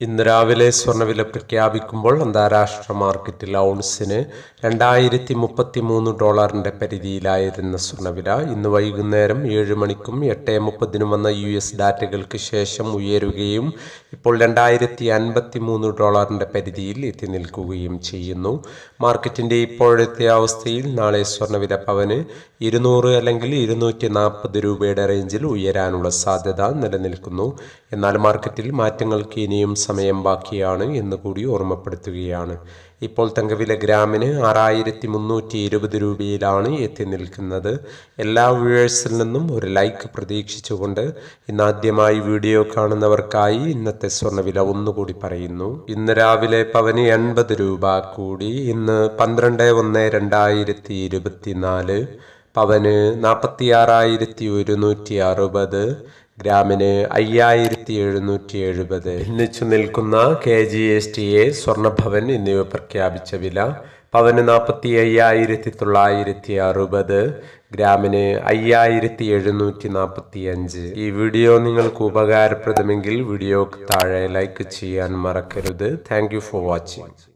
ഇന്ന് രാവിലെ സ്വർണവില പ്രഖ്യാപിക്കുമ്പോൾ അന്താരാഷ്ട്ര മാർക്കറ്റിൽ ഔൺസിന് രണ്ടായിരത്തി മുപ്പത്തി മൂന്ന് ഡോളറിന്റെ പരിധിയിലായിരുന്ന സ്വർണവില ഇന്ന് വൈകുന്നേരം ഏഴ് മണിക്കും എട്ട് മുപ്പതിനും വന്ന യു എസ് ഡാറ്റകൾക്ക് ശേഷം ഉയരുകയും ഇപ്പോൾ രണ്ടായിരത്തി അൻപത്തി മൂന്ന് ഡോളറിന്റെ പരിധിയിൽ എത്തി നിൽക്കുകയും ചെയ്യുന്നു. മാർക്കറ്റിന്റെ ഇപ്പോഴത്തെ അവസ്ഥയിൽ നാളെ സ്വർണവില പവന് ഇരുന്നൂറ് അല്ലെങ്കിൽ ഇരുന്നൂറ്റി നാൽപ്പത് രൂപയുടെ റേഞ്ചിൽ ഉയരാനുള്ള സാധ്യത നിലനിൽക്കുന്നു. എന്നാൽ മാർക്കറ്റിൽ മാറ്റങ്ങൾക്ക് ഇനിയും സമയം ബാക്കിയാണ് എന്ന് കൂടി ഓർമ്മപ്പെടുത്തുകയാണ്. ഇപ്പോൾ തങ്കവില ഗ്രാമിന് ആറായിരത്തി മുന്നൂറ്റി ഇരുപത് രൂപയിലാണ് എത്തി നിൽക്കുന്നത്. എല്ലാ വ്യൂവേഴ്സിൽ നിന്നും ഒരു ലൈക്ക് പ്രതീക്ഷിച്ചുകൊണ്ട് ഇന്നാദ്യമായി വീഡിയോ കാണുന്നവർക്കായി ഇന്നത്തെ സ്വർണവില ഒന്നുകൂടി പറയുന്നു. ഇന്ന് രാവിലെ പവന് എൺപത് രൂപ കൂടി ഇന്ന് പന്ത്രണ്ട് ഒന്ന് രണ്ടായിരത്തി ഇരുപത്തിനാല് പവന് നാൽപ്പത്തി ആറായിരത്തി ഒരുന്നൂറ്റി അറുപത് ഗ്രാമിന് അയ്യായിരത്തി എഴുന്നൂറ്റി എഴുപത് ഭിന്നിച്ചു നിൽക്കുന്ന K G S T A Swarnabhavan എന്നിവ പ്രഖ്യാപിച്ച വില പവന് നാൽപ്പത്തി അയ്യായിരത്തി തൊള്ളായിരത്തി അറുപത് ഗ്രാമിന് അയ്യായിരത്തി എഴുന്നൂറ്റി നാൽപ്പത്തി അഞ്ച് ഈ വീഡിയോ നിങ്ങൾക്ക് ഉപകാരപ്രദമെങ്കിൽ വീഡിയോക്ക് താഴെ ലൈക്ക് ചെയ്യാൻ മറക്കരുത്. Thank for watching.